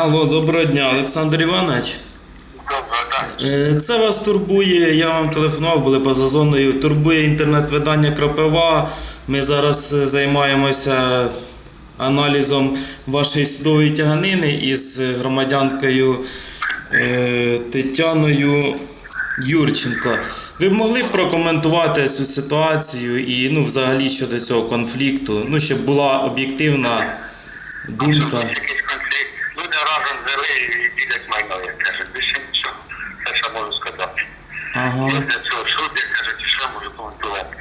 Алло, доброго дня, Олександр Іванович. Добре, так. Е, Це вас турбує. Я вам телефонував, були поза зоною. Турбує інтернет-видання Кропива. Ми зараз е, займаємося аналізом вашої судової тяганини із громадянкою е, Тетяною Юрченко. Ви б могли прокоментувати цю ситуацію і ну, взагалі щодо цього конфлікту, ну, щоб була об'єктивна думка. Якийсь конфлікт. Люди разом жили і ділять майно, як кажуть. Більше нічого. Це що можу сказати. Ага. Я для цього суд, як кажуть, і що можу коментувати.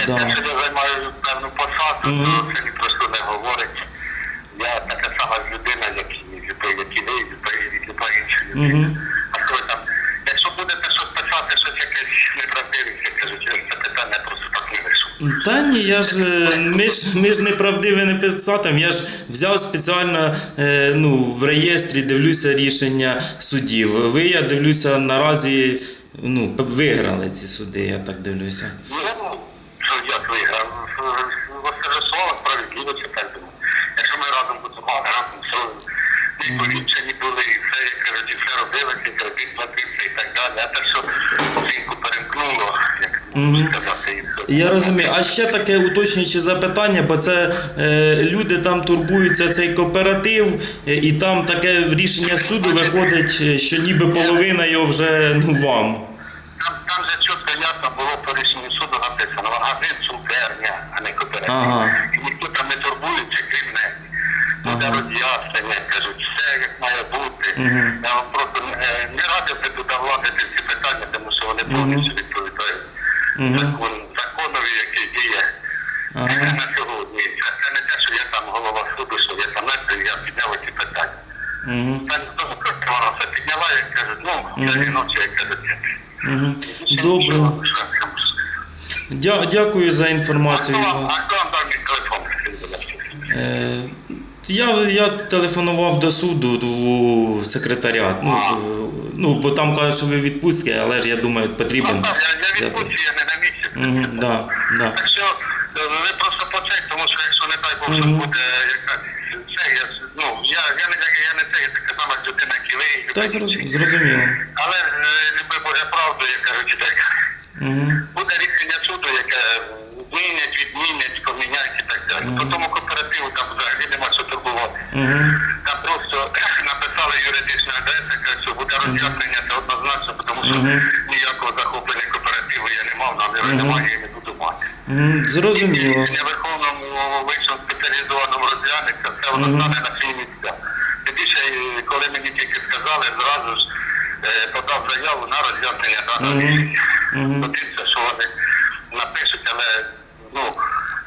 Я Да. те, що я займаю певну посаду, то це ні про що не говорить. Я така сама людина, як і любий, як і ви, і люба інша людина. А що ви там? Якщо будете щось писати, щось якесь кажуть, я це питання просто так не вирішу. Та ні, я ж е, ми ж ми ж неправдиві не писатим. Я ж взяв спеціально е, ну, в реєстрі, дивлюся рішення судів. Ви я дивлюся наразі ну, виграли ці суди, я так дивлюся. Ну, що як виграв? Восторжествувала справедливість, я так думаю. Якщо ми разом будемо разом, все ні поліпшені були, і все, як кажуть, і все робилося, і кредит платився і так далі. А те, що жінку перемкнуло, як можна сказати. Я розумію. А ще таке уточнююче запитання, бо це е, люди там турбуються цей кооператив, е, і там таке рішення суду виходить, е, що ніби половина його вже ну, вам. Там, там же чітко ясно було по рішенню суду написано, магазин цукерня, а не кооператив. Ага. І ніхто там не турбується, крім неї. Буде роз'яснення, кажуть, все як має бути. Я вам просто е, не радив би туди владити ці питання, тому що вони повністю відповідають діє Ага. на сьогодні. Це, це не те, що я там голова суду, що я там не я підняв ці питання. Угу. Та тому просто вона все підняла, як кажуть, ну, я жіночі, як кажуть. Угу. Добре. нічого, що я можу сказати. Дя- дякую за інформацію. а вас. хто вам дав телефон? Е, Я, я телефонував до суду у секретаріат. Ну, е, ну, бо там кажуть, що ви в відпустці, але ж я думаю, потрібен. Ну, так, я, я взяти. я не на місці. Мгм, да, да. Так що е, ви просто почайте, тому що якщо не дай Бог, що буде якась це, я, ну, я, я, не, я не це, я така сама людина, як і ви, Та зрозуміло. Але е, люби Боже правду, як кажуть, так. Буде рішення суду, яке змінять, відмінять, поміняють і так далі. По тому кооперативу там взагалі нема що турбувати. Там просто написали юридична адреса, каже, що буде роз'яснення, це однозначно, тому що ніякого захоплення кооперативу я не мав, наміру немає Зрозуміло. Рішення Верховному вищому спеціалізованому розглянеться, все воно стане на свої місця. Тим більше, е, коли мені тільки сказали, зразу ж е, подав заяву на роз'яснення рішення. Подивимося, що вони напишуть, але ну,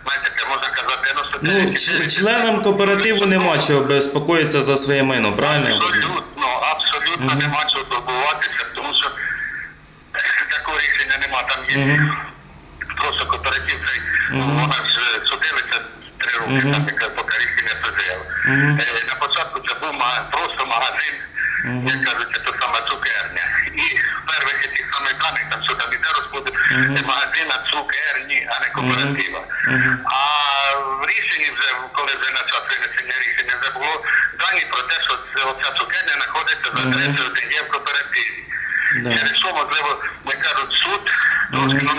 знаєте, це можна казати, Ну, ч- членам кооперативу нема чого безпокоїтися за своє майно, правильно? я розумію? Абсолютно, абсолютно нема чого турбуватися, тому що такого рішення нема. Там є вона ж е, судилася три роки, там яка поки рішення СЗЛ. Е, На початку це був просто магазин, як кажуть, це саме цукерня. І в перших цих самих даних, там що там іде розподіл е, магазина цукерні, а не кооператива. А в рішенні вже, коли вже на час винесення рішення вже було дані про те, що оця цукерня знаходиться за адресою, де є в кооперативі. Через що, можливо, як кажуть, суд, ну, треба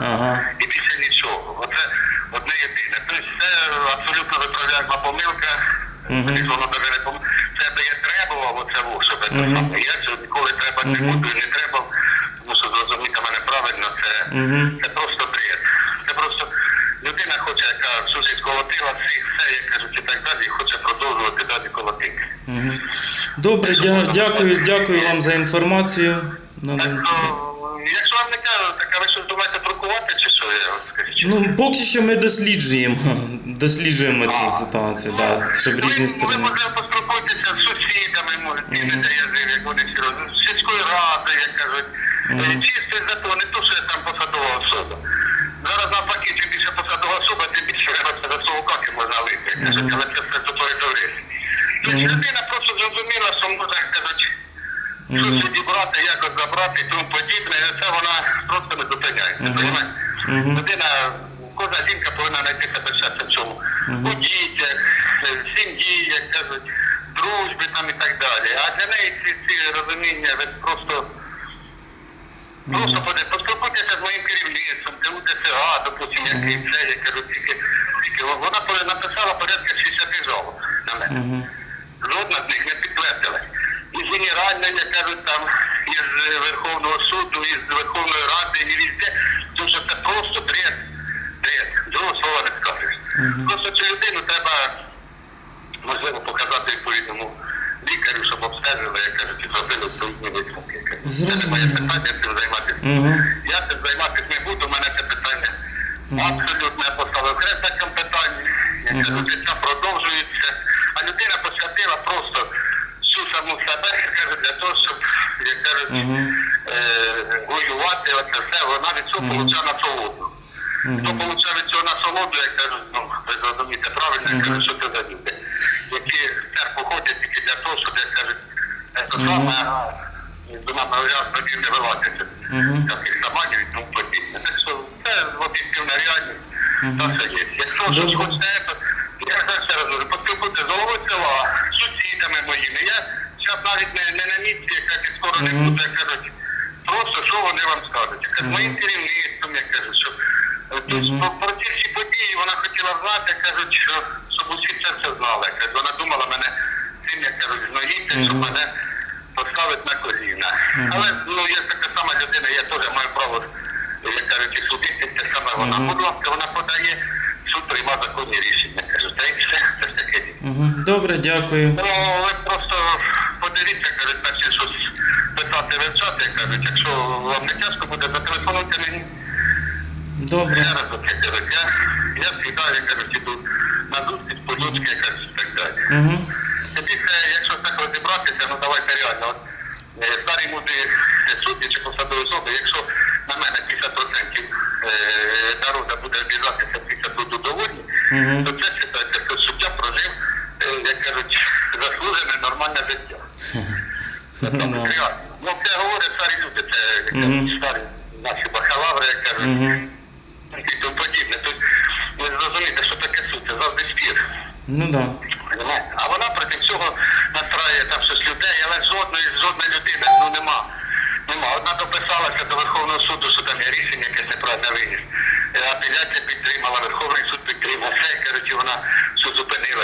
Ага. І більше нічого. Оце одне єдине. Тобто це абсолютно виправляема помилка. Пом... Це би я требував оце це саме. Я цього ніколи треба не буду і не треба, тому що зрозуміти мене правильно, це, це просто бред. Це просто людина хоче, яка життя колотила всіх, все, як кажуть, і так далі, і хоче продовжувати далі колотити. Добре, дя- дякую, дякую вам за інформацію. Ну, Так, то, якщо вам не кажу, так а ви щось думаєте друкувати чи що, я от скажіть? Ну, поки що ми досліджуємо. Досліджуємо цю ситуацію, да, щоб різні сторони. може поспілкуйтеся з сусідами, може, ті, де я жив, як вони всі роз... з сільської ради, як кажуть. Mm Чисто за то, не то, що я там посадова особа. Зараз навпаки, чим більше посадова особа, тим більше це за свого каки можна вийти. як кажуть, Але це все до того. Тобто людина просто зрозуміла, що можна, як кажуть, щось відібрати, якось забрати і тому подібне, і це вона просто не зупиняється. Людина, кожна жінка повинна знайти себе щастя в цьому. у дітях, е, в сім'ї, як кажуть, дружбі там і так далі. А для неї ці, ці розуміння ви просто Просто поспілкуйтеся з моїм керівництвом, це УТСА, допустим, який це, я кажу, тільки, тільки вона написала порядка 60 жалоб на мене. Жодна з них не підтвердилась. Із генеральної, як кажуть, там, із Верховного суду, із Верховної Ради, і це просто бред. Бред. Другого слова не скажеш. Просто цю людину треба, можливо, показати відповідному лікарю, щоб обстежили, як кажуть, і зробили відповідні висновки. Це не моє питання цим займатися. Я цим займатися не буду, у мене це питання абсолютно я поставив хрест на цьому питанні. Я кажу, життя продовжується. А людина посвятила просто всю саму себе, я кажу, для того, щоб, як кажуть, воювати, оце все, вона від цього получає насолоду. Хто получає від цього насолоду, я кажу, ну, ви зрозумієте правильно, я кажу, що це за люди, які в церкву ходять тільки для того, щоб, як кажуть, це саме, до нам говорять, тоді не вилазити. Таких саманів і тому подібне. Так що це об'єктивна реальність. Та все є. Якщо щось то я ще раз говорю, поспілкуйте з головою села, сусідами моїми. Я зараз навіть не, на місці, яка скоро не буде, як кажуть, просто що вони вам скажуть. Я кажу, моїм керівництвом, я кажу, що е, про, ці всі події вона хотіла знати, кажуть, що щоб усі це все знали. Я кажу, вона думала мене цим, як кажуть, зноїти, щоб мене поставити на коліна. Але ну я така сама людина, я теж маю право, як кажуть, і судити те саме вона. Будь ласка, вона подає, суд приймає законні рішення. Кажу, та й все, це ж таке. Добре, дякую. Зателефонуйте. Добре. Я раз оце кажуть, я, я сідаю, кажуть, іду на зустріч, по дочки, кажуть, і так далі. Угу. Це, якщо так розібратися, ну давайте реально. От, е, старі муди судді чи посадові особи, якщо на мене 50% е, народу буде обіжатися, 50 буду довольні, Мгм. то це вважається, що суддя прожив, е, як кажуть, заслужене нормальне життя. Реально. Ну це говорять старі люди, це як кажуть, старі наші бакалаври, як кажуть, і тому подібне. Тут ви зрозумієте, що таке суд, це завжди спір. Ну да. А вона проти цього настраює там щось людей, але жодної, жодної людини ну нема. Нема. Одна дописалася до Верховного суду, що там є рішення, яке неправильно виніс. Е, Апеляція підтримала, Верховний суд підтримав. Все, коротше, вона що зупинилася,